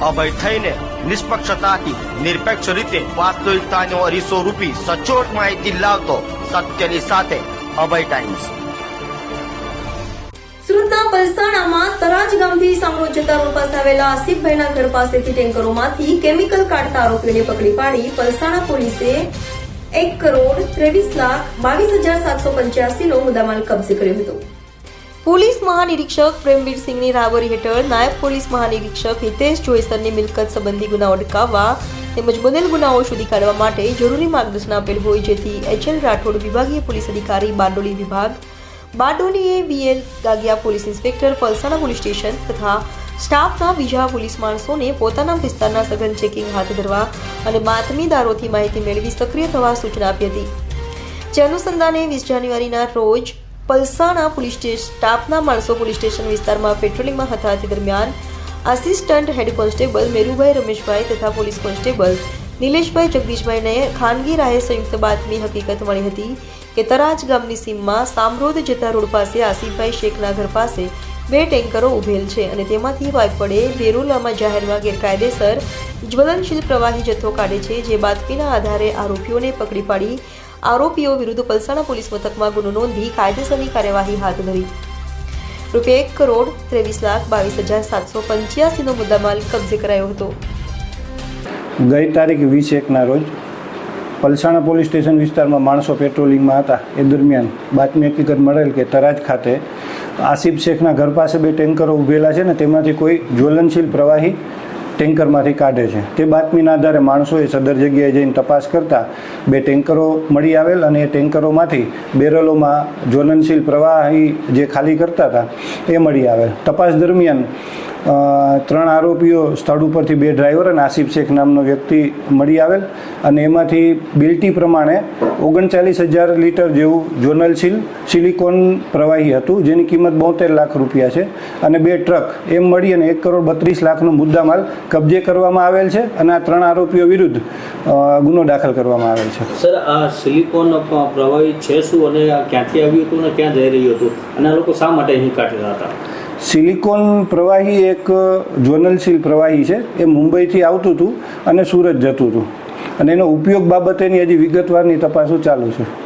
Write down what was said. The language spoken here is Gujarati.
અભય થઈને નિષ્પક્ષતાથી, નિરપેક્ષ રીતે વાસ્તવિકતાનો અરીસો રૂપી સચોટ માહિતી લાવતો સત્યની સાથે અભય ટાઈમ્સ પલસાણામાં તરાજ ગામથી સામરોદ જતા રોડ પાસે આવેલા આસિફભાઈના ઘર પાસેથી ટેન્કરોમાંથી કેમિકલ કાઢતા આરોપીને પકડી પાડી પલસાણા પોલીસે એક કરોડ ત્રેવીસ લાખ બાવીસ હજાર સાતસો પંચ્યાસી નો મુદ્દામાલ કબજે કર્યો હતો. પોલીસ મહાનિરીક્ષક પ્રેમવીરસિંહની રાબરી હેઠળ નાયબ પોલીસ મહાનિરીક્ષક હિતેશ જોઈસરની મિલકત સંબંધી ગુનાઓ અટકાવવા તેમજ બનેલ ગુનાઓ શોધી કાઢવા માટે જરૂરી માર્ગદર્શન આપેલ હોય જેથી એચએલ રાઠોડ વિભાગીય પોલીસ અધિકારી બારડોલી વિભાગ, બારડોલીએ V L Gagiya police inspector, Palsana police station તથા સ્ટાફના બીજા પોલીસ માણસોને પોતાના વિસ્તારના સઘન ચેકિંગ હાથ ધરવા અને બાતમીદારોથી માહિતી મેળવી સક્રિય થવા સૂચના આપી હતી. જે અનુસંધાને વીસ જાન્યુઆરીના રોજ પલસાણા પોલીસ સ્ટેશન સ્ટાફના માણસો પોલીસ સ્ટેશન વિસ્તારમાં પેટ્રોલિંગમાં હતા તે દરમિયાન assistant head constable Merubhai Rameshbhai તથા પોલીસ કોન્સ્ટેબલ નિલેશભાઈ જગદીશભાઈને ખાનગી રાહે સંયુક્ત બાતમી હકીકત મળી હતી કે તરાજ ગામની સીમમાં સામરોદ જતા રોડ પાસે આસિફભાઈ શેખના ઘર પાસે બે ટેન્કરો ઉભેલ છે અને તેમાંથી પાઇપ વડે બેરુલામાં જાહેરમાં ગેરકાયદેસર જ્વલનશીલ પ્રવાહી જથ્થો કાઢે છે જે બાતમીના આધારે આરોપીઓને પકડી પાડી આરોપીઓ વિરુદ્ધ પલસાણા પોલીસ મથકમાં ગુનો નોંધી કાયદેસરની કાર્યવાહી હાથ ધરી. રૂપિયા એક કરોડ ત્રેવીસ લાખ બાવીસ હજાર સાતસો પંચ્યાસીનો મુદ્દામાલ કબજે કરાયો હતો. ગઈ તારીખ વીસ એકના રોજ પલસાણા પોલીસ સ્ટેશન વિસ્તારમાં માણસો પેટ્રોલિંગમાં હતા. એ દરમિયાન બાતમી હકીકત મળેલ કે તરાજ ખાતે આસિફ શેખના ઘર પાસે બે ટેન્કરો ઊભેલા છે ને તેમાંથી કોઈ જ્વલનશીલ પ્રવાહી ટેન્કરમાંથી કાઢે છે. તે બાતમીના આધારે માણસોએ સદર જગ્યાએ જઈને તપાસ કરતા બે ટેન્કરો મળી આવેલ અને એ ટેન્કરોમાંથી બેરલોમાં જ્વલનશીલ પ્રવાહી જે ખાલી કરતા હતા, એ મળી આવેલ. તપાસ દરમિયાન ત્રણ આરોપીઓ સ્થળ ઉપરથી બે ડ્રાઈવર અને આસિફ શેખ નામનો વ્યક્તિ મળી આવેલ અને એમાંથી બિલ્ટી પ્રમાણે ઓગણચાલીસ હજાર લીટર જેવું જોનલશીલ સિલિકોન પ્રવાહી હતું, જેની કિંમત બોતેર લાખ રૂપિયા છે. અને બે ટ્રક, એમ મળી અને એક કરોડ બત્રીસ લાખનો મુદ્દામાલ કબજે કરવામાં આવેલ છે અને આ ત્રણ આરોપીઓ વિરુદ્ધ ગુનો દાખલ કરવામાં આવેલ છે. સર, આ સિલિકોન પ્રવાહી છે શું? અને ક્યાંથી આવ્યું હતું અને ક્યાં જઈ રહ્યું હતું? અને આ લોકો શા માટે અહીં કાઢેલા હતા? સિલિકોન પ્રવાહી એક જ્વનલશીલ પ્રવાહી છે. એ મુંબઈથી આવતું હતું અને સુરત જતું હતું. અને એનો ઉપયોગ બાબતેની હજી વિગતવારની તપાસો ચાલુ છે.